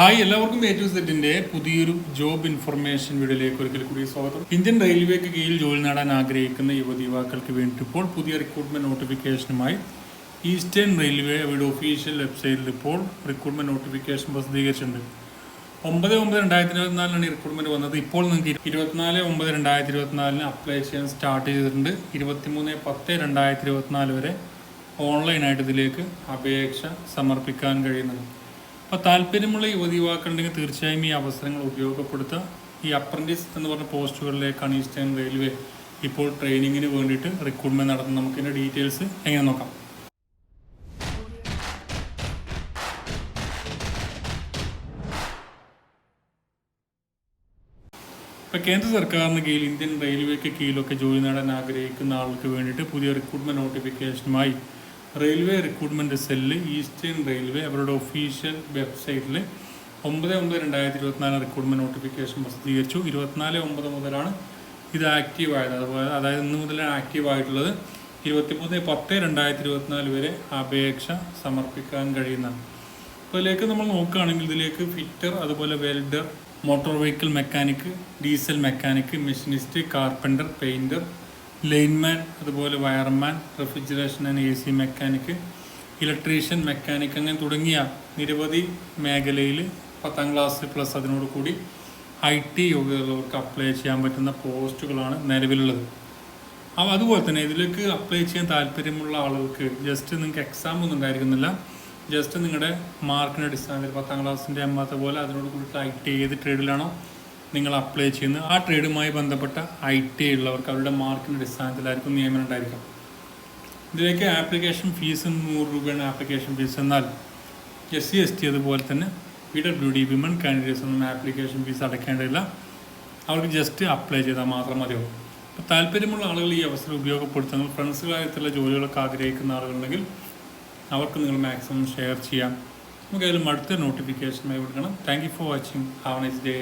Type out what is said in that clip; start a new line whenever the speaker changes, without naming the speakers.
Hi എല്ലാവർക്കും A to സെറ്റിന്റെ പുതിയൊരു ജോബ് ഇൻഫർമേഷൻ വീഡിയോയിലേക്ക് ഒരിക്കൽ കൂടി സ്വാഗതം. ഇന്ത്യൻ റെയിൽവേക്ക് കീഴിൽ ജോലി നേടാൻ ആഗ്രഹിക്കുന്ന യുവതി യുവാക്കൾക്ക് വേണ്ടി ഇപ്പോൾ പുതിയ റിക്രൂട്ട്മെന്റ് നോട്ടിഫിക്കേഷനുമായി ഈസ്റ്റേൺ റെയിൽവേ അവരുടെ ഒഫീഷ്യൽ വെബ്സൈറ്റിൽ ഇപ്പോൾ റിക്രൂട്ട്മെന്റ് നോട്ടിഫിക്കേഷൻ പ്രസിദ്ധീകരിച്ചിട്ടുണ്ട്. ഒമ്പത് ഒമ്പത് രണ്ടായിരത്തി ഇരുപത്തിനാലിനാണ് ഈ റിക്രൂട്ട്മെന്റ് വന്നത്. ഇപ്പോൾ നിങ്ങൾക്ക് ഇരുപത്തിനാല് ഒമ്പത് രണ്ടായിരത്തി ഇരുപത്തിനാലിന് അപ്ലൈ ചെയ്യാൻ സ്റ്റാർട്ട് ചെയ്തിട്ടുണ്ട്. ഇരുപത്തിമൂന്ന് പത്ത് രണ്ടായിരത്തി ഇരുപത്തിനാല് വരെ ഓൺലൈനായിട്ട് ഇതിലേക്ക് അപേക്ഷ സമർപ്പിക്കാൻ കഴിയുന്നത് അപ്പോൾ താല്പര്യമുള്ള യുവതി യുവാക്കളുണ്ടെങ്കിൽ തീർച്ചയായും ഈ അവസരങ്ങൾ ഉപയോഗപ്പെടുത്തുക. ഈ അപ്രന്റീസ് എന്ന് പറഞ്ഞ പോസ്റ്റുകളിലേക്കാണ് ഈസ്റ്റേൺ റെയിൽവേ ഇപ്പോൾ ട്രെയിനിങ്ങിന് വേണ്ടിയിട്ട് റിക്രൂട്ട്മെന്റ് നടത്തുന്നത്. നമുക്കിതിന്റെ ഡീറ്റെയിൽസ് എങ്ങനെ നോക്കാം. ഇപ്പോൾ കേന്ദ്ര സർക്കാരിന് കീഴിൽ ഇന്ത്യൻ റെയിൽവേക്ക് കീഴിലൊക്കെ ജോലി നേടാൻ ആഗ്രഹിക്കുന്ന ആൾക്ക് വേണ്ടിയിട്ട് പുതിയ recruitment നോട്ടിഫിക്കേഷനുമായി railway recruitment cell eastern railway അവരുടെ ഒഫീഷ്യൽ വെബ്സൈറ്റിൽ ഒമ്പത് ഒമ്പത് രണ്ടായിരത്തി ഇരുപത്തിനാല് റിക്രൂട്ട്മെന്റ് നോട്ടിഫിക്കേഷൻ പ്രസിദ്ധീകരിച്ചു. ഇരുപത്തിനാല് ഒമ്പത് മുതലാണ് ഇത് ആക്റ്റീവ് ആയത്. അതുപോലെ അതായത് ഇന്ന് മുതലാണ് ആക്റ്റീവ് ആയിട്ടുള്ളത് ഇരുപത്തിമൂന്ന് പത്ത് രണ്ടായിരത്തി ഇരുപത്തിനാല് വരെ അപേക്ഷ സമർപ്പിക്കാൻ കഴിയുന്നതാണ് അപ്പോൾ ഇതിലേക്ക് നമ്മൾ നോക്കുകയാണെങ്കിൽ ഇതിലേക്ക് ഫിറ്റർ അതുപോലെ welder motor vehicle mechanic diesel mechanic machinist carpenter painter lineman അതുപോലെ wireman refrigeration and A C mechanic electrician mechanic അങ്ങനെ തുടങ്ങിയ നിരവധി മേഖലയിൽ പത്താം ക്ലാസ് പ്ലസ് അതിനോട് കൂടി ഐ ടി യോഗ്യതയുള്ളവർക്ക് അപ്ലൈ ചെയ്യാൻ പറ്റുന്ന പോസ്റ്റുകളാണ് നിലവിലുള്ളത്. അപ്പോൾ അതുപോലെ തന്നെ ഇതിലേക്ക് അപ്ലൈ ചെയ്യാൻ താല്പര്യമുള്ള ആളുകൾക്ക് ജസ്റ്റ് നിങ്ങൾക്ക് എക്സാം ഒന്നും ഉണ്ടായിരിക്കുന്നില്ല ജസ്റ്റ് നിങ്ങളുടെ മാർക്കിന്റെ അടിസ്ഥാനത്തിൽ പത്താം ക്ലാസ്സിന്റെ അമ്മാത്ത പോലെ അതിനോട് കൂടി ഐ ടി ഏത് ട്രേഡിലാണോ നിങ്ങൾ അപ്ലൈ ചെയ്യുന്നത് ആ ട്രേഡുമായി ബന്ധപ്പെട്ട ഐ ടി ഉള്ളവർക്ക് അവരുടെ മാർക്കിന്റെ അടിസ്ഥാനത്തിലായിരിക്കും നിയമനം ഉണ്ടായിരിക്കും ഇതിലേക്ക് ആപ്ലിക്കേഷൻ ഫീസ് നൂറ് രൂപയാണ് ആപ്ലിക്കേഷൻ ഫീസ് എന്നാൽ എസ് സി എസ് ടി അതുപോലെ തന്നെ P W D women candidates ഒന്നും ആപ്ലിക്കേഷൻ ഫീസ് അടയ്ക്കേണ്ടതില്ല. അവർക്ക് ജസ്റ്റ് അപ്ലൈ ചെയ്താൽ മാത്രം മതിയാവും. അപ്പോൾ താല്പര്യമുള്ള ആളുകൾ ഈ അവസരം ഉപയോഗപ്പെടുത്തുന്ന ഫ്രണ്ട്സുകളായിട്ടുള്ള ജോലികളൊക്കെ ആഗ്രഹിക്കുന്ന ആളുകളുണ്ടെങ്കിൽ അവർക്ക് നിങ്ങൾ മാക്സിമം ഷെയർ ചെയ്യാം. നമുക്ക് അതിലും അടുത്ത നോട്ടിഫിക്കേഷനായി കൊടുക്കണം. Thank you for watching have nice day